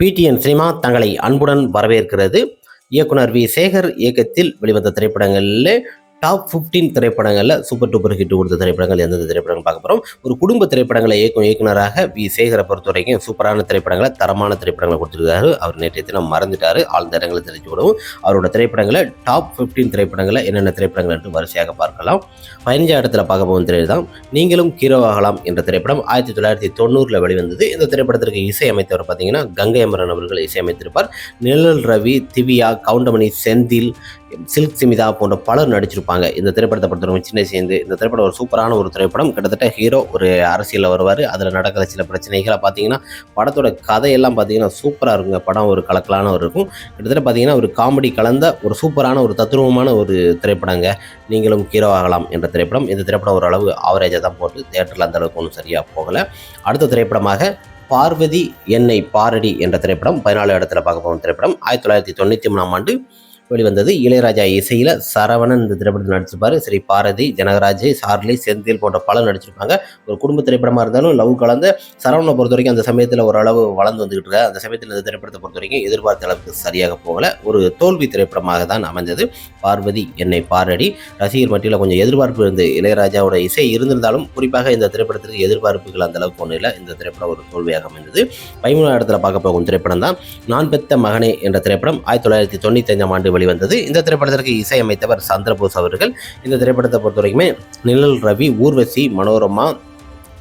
PTN cinema தங்களை அன்புடன் வரவேற்கிறது. இயக்குனர் வி. சேகர் இயக்கத்தில் வெளிவந்த திரைப்படங்களில் டாப் 15 திரைப்படங்களில் சூப்பர் டூப்பர் ஹிட் கொடுத்த திரைப்படங்கள் எந்தெந்த திரைப்படங்கள் பார்க்க போகிறோம் ஒரு குடும்ப திரைப்படங்களை இயக்கும் இயக்குனராக வி. சேகரை பொறுத்த வரைக்கும் சூப்பரான திரைப்படங்களை தரமான திரைப்படங்களை கொடுத்துருக்காரு. அவர் நேற்றைய தினம் மறந்துட்டாரு. ஆழ்ந்த இடங்களை தெரிஞ்சு விடவும் அவரோட திரைப்படங்களை டாப் 15 திரைப்படங்களை என்னென்ன திரைப்படங்கள் என்று வரிசையாக பார்க்கலாம். பதினஞ்சாம் இடத்துல பார்க்க போகும் திரைதான் நீங்களும் ஹீரோவாகலாம் என்ற திரைப்படம் ஆயிரத்தி தொள்ளாயிரத்தி தொண்ணூறில் வெளிவந்தது. இந்த திரைப்படத்திற்கு இசையமைத்தவர் பார்த்தீங்கன்னா கங்கை அமரன் அவர்கள் இசையமைத்திருப்பார். நிழல் ரவி திவ்யா கவுண்டமணி செந்தில் சில்க் சிமிதா போன்ற பலர் நடிச்சிருப்பாங்க இந்த திரைப்படத்தை பொறுத்தவரைக்கும் சின்ன சேர்ந்து இந்த திரைப்படம் ஒரு சூப்பரான ஒரு திரைப்படம். கிட்டத்தட்ட ஹீரோ ஒரு அரசியலில் வருவார். அதில் நடக்கிற சில பிரச்சனைகளை பார்த்தீங்கன்னா படத்தோட கதையெல்லாம் பார்த்தீங்கன்னா சூப்பராக இருக்குங்க. படம் ஒரு கலக்கலான ஒரு இருக்கும். கிட்டத்தட்ட பார்த்தீங்கன்னா ஒரு காமெடி கலந்த ஒரு சூப்பரான ஒரு தத்துருவமான ஒரு திரைப்படங்க. நீங்களும் ஹீரோ ஆகலாம் என்ற திரைப்படம். இந்த திரைப்படம் ஓரளவு ஆவரேஜாக தான் போட்டு தேட்டரில் அந்த அளவுக்கு ஒன்றும் சரியாக போகலை. அடுத்த திரைப்படமாக பார்வதி என்னை பாரடி என்ற திரைப்படம். பதினாலு இடத்துல பார்க்க போகும் திரைப்படம். ஆயிரத்தி தொள்ளாயிரத்தி தொண்ணூற்றி மூணாம் ஆண்டு வெளிவந்தது இளையராஜா இசையில் சரவணன் இந்த திரைப்படத்தில் நடிச்சிருப்பார். ஸ்ரீ பாரதி ஜனகராஜ் சார்லி செந்தில் போன்ற பலர் நடிச்சிருப்பாங்க. ஒரு குடும்ப திரைப்படமாக இருந்தாலும் லவ் கலந்த சரவணனை பொறுத்த வரைக்கும் அந்த சமயத்தில் ஓரளவு வளர்ந்து வந்துகிட்டு இருக்காரு அந்த சமயத்தில் இந்த திரைப்படத்தை பொறுத்த வரைக்கும் எதிர்பார்த்த அளவுக்கு சரியாக போகல. ஒரு தோல்வி திரைப்படமாக தான் அமைஞ்சது பார்வதி என்னை பாரடி ரசிகர் மட்டியில் கொஞ்சம் எதிர்பார்ப்பு இருந்து இளையராஜாவோட இசை இருந்திருந்தாலும் குறிப்பாக இந்த திரைப்படத்திற்கு எதிர்பார்ப்புகள் அந்த அளவுக்கு ஒன்றும் இல்லை. இந்த திரைப்படம் ஒரு தோல்வியாக அமைந்தது. பதிமூணாம் இடத்துல பார்க்க போகும் திரைப்படம் தான். நான் பெத்த மகனே என்ற திரைப்படம் ஆயிரத்தி தொள்ளாயிரத்தி தொண்ணூற்றி ஐந்தாம் ஆண்டு வெளிவந்தது. இந்த திரைப்படத்திற்கு இசையமைத்தவர் சந்திரபோஸ் அவர்கள். இந்த திரைப்படத்தை பொறுத்தவரைக்குமே நிழல் ரவி ஊர்வசி மனோரமா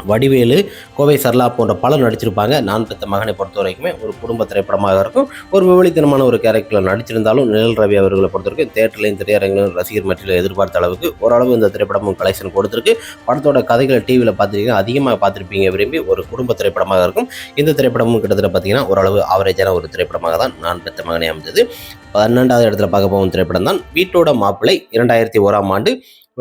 வடிவேலு கோவை சர்லா போன்ற பலர் நடிச்சிருப்பாங்க. நான் பெத்த மகனை பொறுத்த வரைக்குமே ஒரு குடும்ப திரைப்படமாக இருக்கும். ஒரு விவலித்தனமான ஒரு கேரக்டரில் நடிச்சிருந்தாலும் நிழல் ரவி அவர்களை பொறுத்த வரைக்கும் தேட்டர்லையும் திரையரங்கிலும் ரசிகர் மற்றும் எதிர்பார்த்த அளவுக்கு ஓரளவு இந்த திரைப்படமும் கலெக்ஷன் கொடுத்துருக்கு. படத்தோட கதைகளை டிவியில் பார்த்துருக்கீங்க. அதிகமாக பார்த்துருப்பீங்க விரும்பி ஒரு குடும்ப திரைப்படமாக இருக்கும். இந்த திரைப்படமும் கிட்டத்தட்ட பார்த்தீங்கன்னா ஓரளவு ஆவரேஜான ஒரு திரைப்படமாக தான் நான் பெத்த மகனே அமைஞ்சது. பன்னெண்டாவது இடத்துல பார்க்க போகும் திரைப்படம் தான் வீட்டோட மாப்பிள்ளை. இரண்டாயிரத்தி ஓராம் ஆண்டு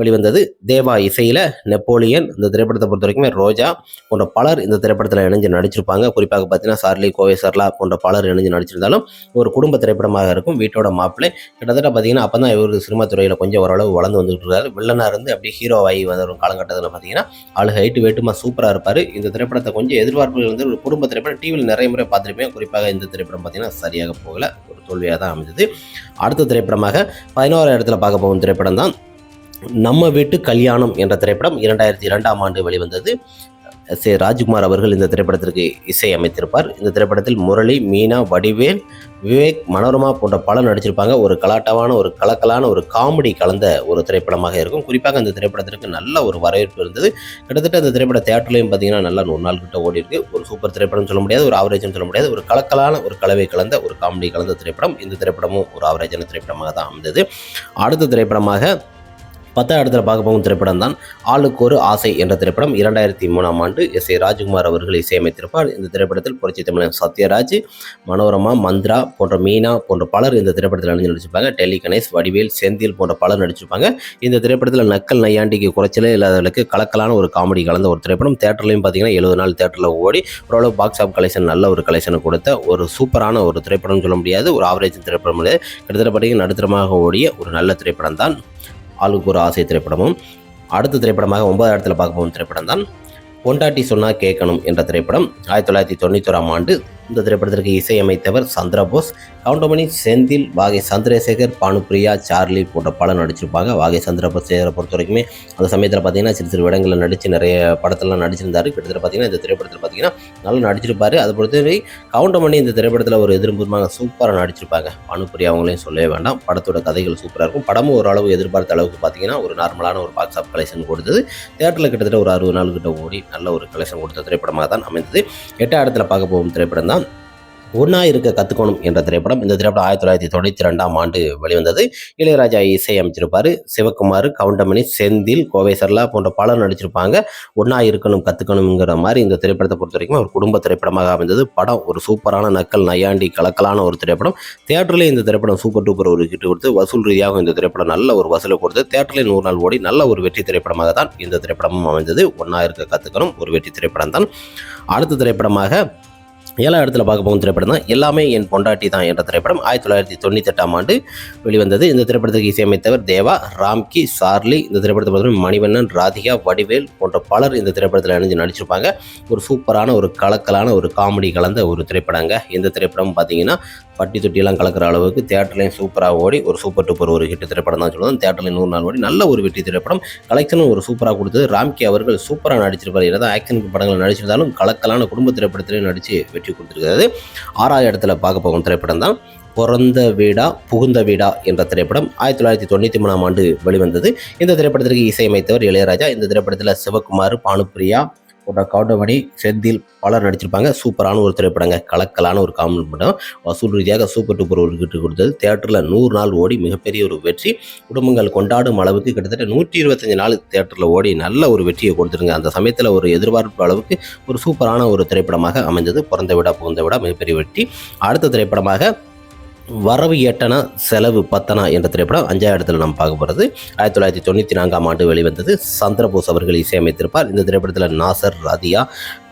வெளிவந்தது. தேவா இசையில் நெப்போலியன் இந்த திரைப்படத்தை பொறுத்த வரைக்குமே ரோஜா போன்ற பலர் இந்த திரைப்படத்தில் இணைஞ்சு நடிச்சிருப்பாங்க. குறிப்பாக பார்த்தீங்கன்னா சார்லி கோவை சர்லா போன்ற பலர் இணைஞ்சு நடிச்சிருந்தாலும் ஒரு குடும்ப திரைப்படமாக இருக்கும். வீட்டோட மாப்பிள்ளை. கிட்டத்தட்ட பார்த்தீங்கன்னா அப்போ தான் இவர் சினிமா துறையில் கொஞ்சம் ஓரளவு வளர்ந்து வந்துட்டு இருக்காரு. வில்லனாக இருந்து அப்படியே ஹீரோவாகி வந்த ஒரு காலகட்டத்தில் பார்த்தீங்கன்னா ஆளு ஹைட்டு வெயிட்டுமா சூப்பராக இருப்பார். இந்த திரைப்படத்தை கொஞ்சம் எதிர்பார்ப்புகள் வந்து ஒரு குடும்ப திரைப்படம். டிவியில் நிறைய முறை பார்த்துருப்பேன். குறிப்பாக இந்த திரைப்படம் பார்த்தீங்கன்னா சரியாக போகல. ஒரு தோல்வியாக தான் அமைஞ்சது. அடுத்த திரைப்படமாக பதினோரு இடத்துல பார்க்க போகும் திரைப்படம் தான் நம்ம வீட்டு கல்யாணம் என்ற திரைப்படம் இரண்டாயிரத்தி இரண்டாம் ஆண்டு வெளிவந்தது. சே ராஜ்குமார் அவர்கள் இந்த திரைப்படத்திற்கு இசை அமைத்திருப்பார். இந்த திரைப்படத்தில் முரளி மீனா வடிவேல் விவேக் மனோரமா போன்ற பலர் நடிச்சிருப்பாங்க. ஒரு கலாட்டமான ஒரு கலக்கலான ஒரு காமெடி கலந்த ஒரு திரைப்படமாக இருக்கும். குறிப்பாக இந்த திரைப்படத்திற்கு நல்ல ஒரு வரவேற்பு இருந்தது. கிட்டத்தட்ட இந்த திரைப்பட தேட்டர்லையும் பார்த்தீங்கன்னா நல்லா நூறு நாள் கிட்ட ஓடி இருக்கு. ஒரு சூப்பர் திரைப்படம் சொல்ல முடியாது ஒரு ஆவரேஜ்னு சொல்ல முடியாது. ஒரு கலக்கலான ஒரு கலவை கலந்த ஒரு காமெடி கலந்த திரைப்படம். இந்த திரைப்படமும் ஒரு ஆவரேஜான திரைப்படமாக தான் அமைந்தது. அடுத்த திரைப்படமாக பத்தாம் இடத்துல பார்க்க போகும் திரைப்படம் தான் ஆளுக்கு ஒரு ஆசை என்ற திரைப்படம். இரண்டாயிரத்தி மூணாம் ஆண்டு எஸ் ஏ ராஜ்குமார் அவர்கள் இசையமைத்திருப்பார். இந்த திரைப்படத்தில் புரட்சி தமிழன் சத்யராஜ் மனோரமா மந்த்ரா போன்ற மீனா போன்ற பலர் இந்த திரைப்படத்தில் அணிஞ்சு நடிச்சிருப்பாங்க. டெல்லி கணேஷ் வடிவேல் செந்தில் போன்ற பலர் நடிச்சிருப்பாங்க. இந்த திரைப்படத்தில் நக்கல் நையாண்டிக்கு குறைச்சலே இல்லாதவர்களுக்கு கலக்கலான ஒரு காமெடி கலந்த ஒரு திரைப்படம். தேட்டர்லையும் பார்த்தீங்கன்னா எழுபது நாள் தேட்டரில் ஓடி ஓரளவு பாக்ஸ் ஆஃப் கலெக்ஷன் நல்ல ஒரு கலெக்ஷனை கொடுத்த ஒரு சூப்பரான ஒரு திரைப்படம்னு சொல்ல முடியாது. ஒரு ஆவரேஜ் திரைப்படம் கிடையாது கிட்டத்தட்ட பார்த்தீங்கன்னா நடுத்தரமாக ஓடிய ஒரு நல்ல திரைப்படம் தான் ஆளுக்கு ஒரு ஆசை திரைப்படமும் அடுத்த திரைப்படமாக ஒன்பதாம் இடத்துல பார்க்க போகும் திரைப்படம் தான் பொண்டாட்டி சொன்னா கேட்கணும் என்ற திரைப்படம் ஆயிரத்தி தொள்ளாயிரத்தி தொண்ணூத்தோராம் ஆண்டு இந்த திரைப்படத்திற்கு இசையமைத்தவர் சந்திரபோஸ் கவுண்டமணி செந்தில் வாகை சந்திரசேகர் பானுப்பிரியா சார்லி போன்ற படம் நடிச்சிருப்பாங்க. வாகை சந்திரபோஸ் சேகரை பொறுத்த வரைக்குமே அந்த சமயத்தில் பார்த்தீங்கன்னா சிறு சிறு இடங்களில் நடித்து நிறைய படத்தெல்லாம் நடிச்சிருந்தார். கிட்டத்தட்ட பார்த்தீங்கன்னா இந்த திரைப்படத்தில் பார்த்தீங்கன்னா நல்லா நடிச்சிருப்பார். அதை பொறுத்தவரை கவுண்டமணி இந்த திரைப்படத்தில் ஒரு எதிர்ப்புறமாக சூப்பராக நடிச்சிருப்பாங்க. பானுப்பிரியா அவங்களையும் சொல்லவே வேண்டாம். படத்தோட கதைகள் சூப்பராக இருக்கும். படமும் ஓரளவு எதிர்பார்த்த அளவுக்கு பார்த்தீங்கன்னா ஒரு நார்மலான ஒரு பாக்ஸ் ஆஃப் கலெக்ஷன் கொடுத்தது. தேட்டரில் கிட்டத்தட்ட ஒரு அறுபது நாள் கிட்ட ஓடி நல்ல ஒரு கலெக்ஷன் கொடுத்த திரைப்படமாக தான் அமைந்தது. எட்டாம் இடத்துல பார்க்க போகும் திரைப்படம் தான் ஒன்றா இருக்க கற்றுக்கணும் என்ற திரைப்படம் இந்த திரைப்படம் ஆயிரத்தி தொள்ளாயிரத்தி தொண்ணூற்றி ரெண்டாம் ஆண்டு வெளிவந்தது. இளையராஜா இசை அமைச்சிருப்பார் சிவகுமார் கவுண்டமணி செந்தில் கோவை சர்லா போன்ற பலர் நடிச்சிருப்பாங்க. ஒன்றா இருக்கணும் கற்றுக்கணுங்கிற மாதிரி இந்த திரைப்படத்தை பொறுத்த வரைக்கும் ஒரு குடும்ப திரைப்படமாக அமைந்தது. படம் ஒரு சூப்பரான நக்கல் நையாண்டி கலக்கலான ஒரு திரைப்படம். தேட்டர்லேயே இந்த திரைப்படம் சூப்பர் டூப்பர் ஒரு ஹிட் கொடுத்து வசூல் ரீதியாக இந்த திரைப்படம் நல்ல ஒரு வசூலை கொடுத்து தேட்டர்லேயே நூறு நாள் ஓடி நல்ல ஒரு வெற்றி திரைப்படமாக தான் இந்த திரைப்படமும் அமைந்தது. ஒன்றா இருக்க கற்றுக்கணும் ஒரு வெற்றி திரைப்படம் தான் அடுத்த திரைப்படமாக ஏழாம் இடத்துல பார்க்க போகும் திரைப்படம் தான் எல்லாமே என் பொண்டாட்டி தான் என்ற திரைப்படம் ஆயிரத்தி தொள்ளாயிரத்தி தொண்ணூற்றி எட்டாம் ஆண்டு வெளிவந்தது. இந்த திரைப்படத்துக்கு இசையமைத்தவர் தேவா ராம்கி சார்லி இந்த திரைப்படத்தை பார்த்தீங்கன்னா மணிவண்ணன் ராதிகா வடிவேல் போன்ற பலர் இந்த திரைப்படத்தில் இணைஞ்சு நடிச்சிருப்பாங்க. ஒரு சூப்பரான ஒரு கலக்கலான ஒரு காமெடி கலந்த ஒரு திரைப்படங்க. இந்த திரைப்படம் பார்த்தீங்கன்னா பட்டி தொட்டியெல்லாம் கலக்கிற அளவுக்கு தேட்டர்லையும் சூப்பராக ஓடி ஒரு சூப்பர் டூப்பர் ஒரு ஹிட் திரைப்படம் தான் சொல்லுவோம் தேட்டரில் நூறு நாள் ஓடி நல்ல ஒரு வெற்றி திரைப்படம். கலெக்ஷனும் ஒரு சூப்பராக கொடுத்தது. ராம்கி அவர்கள் சூப்பராக நடிச்சிருப்பார். ஏதாவது ஆக்ஷன் படங்கள் நடிச்சிருந்தாலும் கலக்கலான குடும்ப திரைப்படத்திலையும் நடித்து வெற்றி கொடுத்திருக்கிறது. ஆறாவது இடத்துல பார்க்க போகும் திரைப்படம் தான் பிறந்த வீடா புகுந்த வீடா என்ற திரைப்படம். ஆயிரத்தி தொள்ளாயிரத்தி தொண்ணூற்றி மூணாம் ஆண்டு வெளிவந்தது. இந்த திரைப்படத்திற்கு இசையமைத்தவர் இளையராஜா இந்த திரைப்படத்தில் சிவகுமார் பானுப்பிரியா போட்ட கவுண்டமணி செந்தில் பலர் நடிச்சிருப்பாங்க. சூப்பரான ஒரு திரைப்படங்க. கலக்கலான ஒரு காமெடி படம். வசூல் ரீதியாக சூப்பர் டூப்பர் ஒரு கிட்டு கொடுத்தது. தேட்டரில் நூறு நாள் ஓடி மிகப்பெரிய ஒரு வெற்றி. குடும்பங்கள் கொண்டாடும் அளவுக்கு கிட்டத்தட்ட நூற்றி இருபத்தஞ்சு நாள் தேட்டரில் ஓடி நல்ல ஒரு வெற்றியை கொடுத்துருங்க. அந்த சமயத்தில் ஒரு எதிர்பார்ப்பு அளவுக்கு ஒரு சூப்பரான ஒரு திரைப்படமாக அமைஞ்சது பிறந்த விடா புகுந்த விடா மிகப்பெரிய வெற்றி. அடுத்த திரைப்படமாக வரவு எட்டனா செலவு பத்தனா என்ற திரைப்படம் அஞ்சாவது இடத்துல நம்ம பார்க்க போகிறது ஆயிரத்தி தொள்ளாயிரத்தி தொண்ணூற்றி நான்காம் ஆண்டு வெளிவந்தது சந்திரபோஸ் அவர்கள் இசையமைத்திருப்பார். இந்த திரைப்படத்தில் நாசர் ராதியா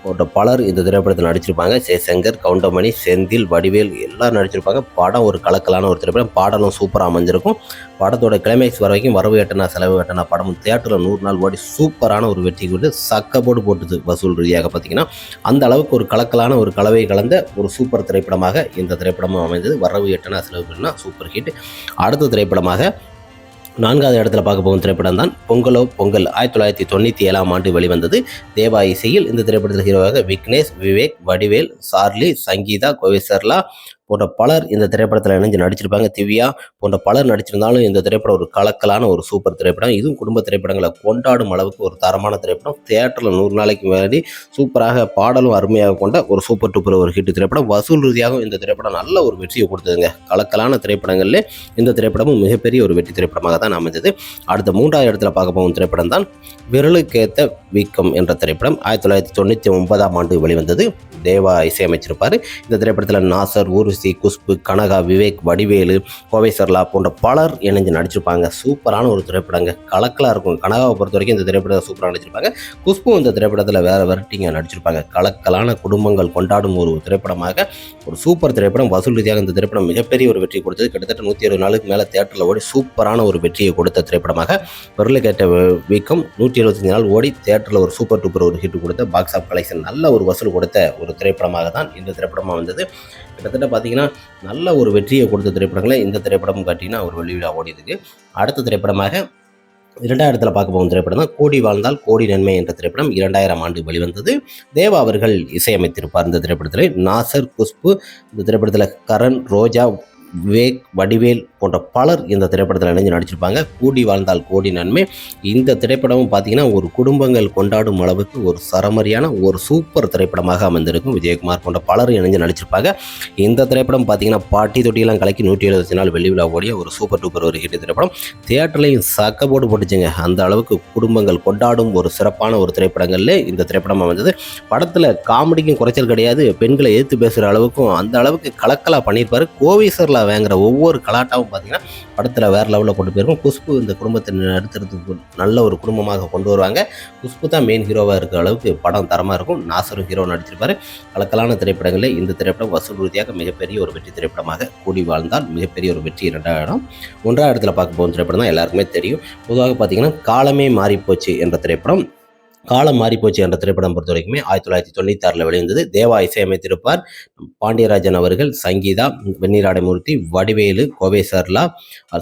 போன்ற பலர் இந்த திரைப்படத்தில் நடிச்சிருப்பாங்க. ஜெய்சங்கர் கவுண்டமணி செந்தில் வடிவேல் எல்லாம் நடிச்சிருப்பாங்க. படம் ஒரு கலக்கலான ஒரு திரைப்படம். பாடலும் சூப்பராக அமைஞ்சிருக்கும். படத்தோட கிளைமேக்ஸ் வர வரைக்கும் வரவு எட்டனா செலவு எட்டனா படமும் தேட்டரில் நூறு நாள் ஓடி சூப்பரான ஒரு வெற்றி கொண்டு சக்கப்போடு போட்டுது வசூல் ரீதியாக பார்த்தீங்கன்னா. அந்த அளவுக்கு ஒரு கலக்கலான ஒரு கலவை கலந்த ஒரு சூப்பர் திரைப்படமாக இந்த திரைப்படமும் அமைந்தது. வரவு எட்டனா செலவு எட்டனா சூப்பர் ஹிட் அடுத்த திரைப்படமாக நான்காவது இடத்துல பார்க்க போகும் திரைப்படம் தான் பொங்கலோ பொங்கல் ஆயிரத்தி தொள்ளாயிரத்தி தொண்ணூற்றி ஏழாம் ஆண்டு வெளிவந்தது. தேவா இசையில் இந்த திரைப்படத்தில் ஹீரோவாக விக்னேஷ் விவேக் வடிவேல் சார்லி சங்கீதா கோவிசர்லா போன்ற பலர் இந்த திரைப்படத்தில் இணைஞ்சு நடிச்சிருப்பாங்க. திவ்யா போன்ற பலர் நடிச்சிருந்தாலும் இந்த திரைப்படம் ஒரு கலக்கலான ஒரு சூப்பர் திரைப்படம். இதுவும் குடும்ப திரைப்படங்களை கொண்டாடும் அளவுக்கு ஒரு தரமான திரைப்படம். தியேட்டரில் நூறு நாளைக்கு முன்னாடி சூப்பராக பாடலும் அருமையாக கொண்ட ஒரு சூப்பர் டூப்பர் ஒரு ஹிட் திரைப்படம். வசூல் ரீதியாகவும் இந்த திரைப்படம் நல்ல ஒரு வெற்றியை கொடுத்ததுங்க. கலக்கலான திரைப்படங்களில் இந்த திரைப்படமும் மிகப்பெரிய ஒரு வெற்றி திரைப்படமாக தான் அமைஞ்சது அடுத்த மூன்றாவது இடத்துல பார்க்க போகும் திரைப்படம் தான் விரலுக்கேற்ற வீக்கம் என்ற திரைப்படம் ஆயிரத்தி தொள்ளாயிரத்தி தொண்ணூற்றி ஒன்பதாம் ஆண்டு வெளிவந்தது. தேவா இசையமைச்சிருப்பார். இந்த திரைப்படத்தில் நாசர் ஊர்வசி குஷ்பு கனகா விவேக் வடிவேலு கோவை சர்லா போன்ற பலர் இணைஞ்சு நடிச்சிருப்பாங்க. சூப்பரான ஒரு திரைப்படங்க. கலக்கலாக இருக்கும். கனகாவை பொறுத்த வரைக்கும் இந்த திரைப்படத்தை சூப்பராக நடிச்சிருப்பாங்க. குஷ்பு இந்த திரைப்படத்தில் வேறு வெரைட்டிங்க நடிச்சிருப்பாங்க. கலக்கலான குடும்பங்கள் கொண்டாடும் ஒரு திரைப்படமாக ஒரு சூப்பர் திரைப்படம். வசூல் ரீதியாக இந்த திரைப்படம் மிகப்பெரிய ஒரு வெற்றி கொடுத்தது. கிட்டத்தட்ட நூற்றி இருபது நாளுக்கு மேலே தேட்டரில் ஓடி சூப்பரான ஒரு வெற்றியை கொடுத்த திரைப்படமாக. பொருளை கேட்ட வீக்கம் நூற்றி எழுபத்தஞ்சு நாள் ஓடி தேட்டரில் ஒரு சூப்பர் டூப்பர் ஒரு ஹிட் கொடுத்த பாக்ஸ் ஆஃப் கலெக்ஷன் நல்ல ஒரு வசூல் கொடுத்த ஒரு திரைப்படமாக தான் இந்த திரைப்படமாக வந்தது. கிட்டத்தட்ட பார்த்தீங்கன்னா நல்ல ஒரு வெற்றியை கொடுத்த திரைப்படங்களை இந்த திரைப்படமும் காட்டிங்கன்னா ஒரு வெளிவிழா ஓடியதுக்கு. அடுத்த திரைப்படமாக இரண்டாயிரத்தில் பார்க்க போகும் திரைப்படம் தான் கோடி வாழ்ந்தால் கோடி நன்மை என்ற திரைப்படம் இரண்டாயிரம் ஆண்டு வெளிவந்தது. தேவா அவர்கள் இசையமைத்திருப்பார் இந்த திரைப்படத்தில். நாசர் குஷ்பு இந்த திரைப்படத்தில் கரண் ரோஜா விவேக் வடிவேல் போன்ற பலர் இந்த திரைப்படத்தில் இணைஞ்சு நடிச்சிருப்பாங்க. கூடி வாழ்ந்தால் கோடி நன்மை. இந்த திரைப்படமும் பார்த்தீங்கன்னா ஒரு குடும்பங்கள் கொண்டாடும் அளவுக்கு ஒரு சரமரியான ஒரு சூப்பர் திரைப்படமாக அமைந்திருக்கும். விஜயகுமார் போன்ற பலர் இணைஞ்சு நடிச்சிருப்பாங்க. இந்த திரைப்படம் பார்த்தீங்கன்னா பாட்டி தொட்டியெல்லாம் கலக்கி நூற்றி எழுபத்தி நாள் வெள்ளி விழா ஓடிய ஒரு சூப்பர் டூப்பர் ஒரு ஹிட் திரைப்படம். தியேட்டர்லையும் சக்க போட்டு போட்டுச்சுங்க. அந்த அளவுக்கு குடும்பங்கள் கொண்டாடும் ஒரு சிறப்பான ஒரு திரைப்படங்களில் இந்த திரைப்படம் அமைந்தது. படத்தில் காமெடிக்கும் குறைச்சல் கிடையாது. பெண்களை எதிர்த்து பேசுகிற அளவுக்கும் அந்த அளவுக்கு கலக்கலாக பண்ணியிருப்பார். கோவிசரில் வேங்குற ஒவ்வொரு கலாட்டாவும் பார்த்தீங்கன்னா படத்தில் வேறு லெவலில் கொண்டு போயிருக்கும். குஷ்பு இந்த குடும்பத்தை நடத்துறதுக்கு நல்ல ஒரு குடும்பமாக கொண்டு வருவாங்க. குஷ்பு தான் மெயின் ஹீரோவாக இருக்கிற அளவுக்கு படம் தரமாக இருக்கும். நாசரும் ஹீரோ நடிச்சிருப்பார். கலக்கலான திரைப்படங்களில் இந்த திரைப்படம் வசூல் ரீதியாக மிகப்பெரிய ஒரு வெற்றி திரைப்படமாக கூடி வாழ்ந்தால் மிகப்பெரிய ஒரு வெற்றி இரண்டாம் இடம் ஒன்றாவது இடத்துல பார்க்க போகும் திரைப்படம் தான் எல்லாருக்குமே தெரியும். பொதுவாக பார்த்தீங்கன்னா காலமே மாறிப்போச்சு என்ற திரைப்படம் காலம் மாறிப்போச்சு என்ற திரைப்படம் பொறுத்த வரைக்குமே ஆயிரத்தி தொள்ளாயிரத்தி தொண்ணூற்றி ஆறில் வெளிவந்தது. தேவா இசையமைத்திருப்பார். பாண்டியராஜன் அவர்கள் சங்கீதா வெந்நீராடைமூர்த்தி வடிவேலு கோவை சர்லா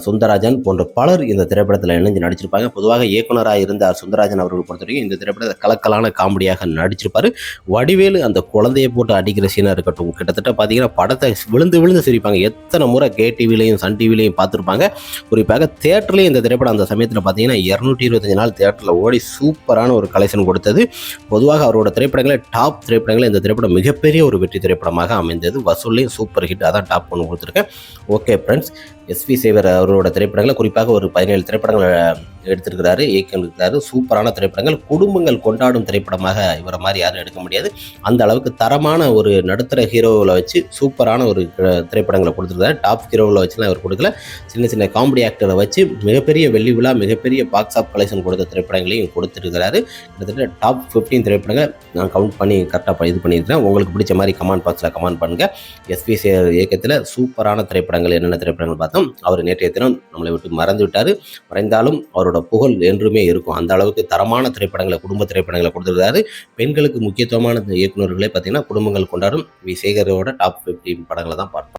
சுந்தரராஜன் போன்ற பலர் இந்த திரைப்படத்தில் இணைஞ்சு நடிச்சிருப்பாங்க. பொதுவாக இயக்குனராக இருந்த சுந்தரராஜன் அவர்கள் பொறுத்த வரைக்கும் இந்த திரைப்படத்தை கலக்கலான காமெடியாக நடிச்சிருப்பார். வடிவேலு அந்த குழந்தையை போட்டு அடிக்கிற சீனாக இருக்கட்டும் கிட்டத்தட்ட பார்த்தீங்கன்னா படத்தை விழுந்து விழுந்து சிரிப்பாங்க. எத்தனை முறை கே டிவிலையும் சன் டிவிலையும் பார்த்துருப்பாங்க குறிப்பாக தேட்டர்லேயும் இந்த திரைப்படம் அந்த சமயத்தில் பார்த்தீங்கன்னா இரநூற்றி இருபத்தஞ்சு நாள் தேட்டரில் ஓடி சூப்பரான ஒரு கலை கலெக்ஷன் கொடுத்தது. பொதுவாக அவரோட திரைப்படங்களே டாப் திரைப்படங்களே இந்த திரைப்படம் மிகப்பெரிய ஒரு வெற்றி திரைப்படமாக அமைந்தது. வசூல்லையும் சூப்பர் ஹிட் அதான் டாப் ஒன்று கொடுத்துருக்கேன். ஓகே ஃப்ரெண்ட்ஸ் எஸ்வி சேவர் அவரோட திரைப்படங்களை குறிப்பாக ஒரு பதினேழு திரைப்படங்களை எடுத்திருக்கிறாரு இயக்கியிருக்கிறாரு. சூப்பரான திரைப்படங்கள். குடும்பங்கள் கொண்டாடும் திரைப்படமாக இவரை மாதிரி யாரும் எடுக்க முடியாது. அந்த அளவுக்கு தரமான ஒரு நடுத்தர ஹீரோவில் வச்சு சூப்பரான ஒரு திரைப்படங்களை கொடுத்துருக்காரு டாப் ஹீரோவில் வச்சுலாம் இவர் கொடுக்கல. சின்ன சின்ன காமெடி ஆக்டரை வச்சு மிகப்பெரிய வெள்ளி விழா மிகப்பெரிய பாக்ஸ் ஆஃப் கலெக்ஷன் கொடுத்த திரைப்படங்களையும் கொடுத்துருக்கிறாரு. கிட்டத்தட்ட டாப் 15 திரைப்படங்கள் நான் கவுண்ட் பண்ணி கரெக்டாக இது பண்ணியிருக்கேன் உங்களுக்கு பிடிச்ச மாதிரி கமெண்ட் பாக்ஸில் கமெண்ட் பண்ணுங்கள் எஸ்பி சேர் இயக்கத்தில் சூப்பரான திரைப்படங்கள் என்னென்ன திரைப்படங்கள் பார்த்தோம் அவர் நேற்றைய தினம் நம்மளை விட்டு மறந்து விட்டார். மறைந்தாலும் அவரோட புகழ் என்றுமே இருக்கும். அந்த அளவுக்கு தரமான திரைப்படங்களை குடும்ப திரைப்படங்களை கொடுத்துருக்காரு. பெண்களுக்கு முக்கியத்துவமான இயக்குநர்களை பார்த்தீங்கன்னா குடும்பங்கள் கொண்டாடும் வி. சேகரோட டாப் 15 படங்களை தான் பார்ப்போம்.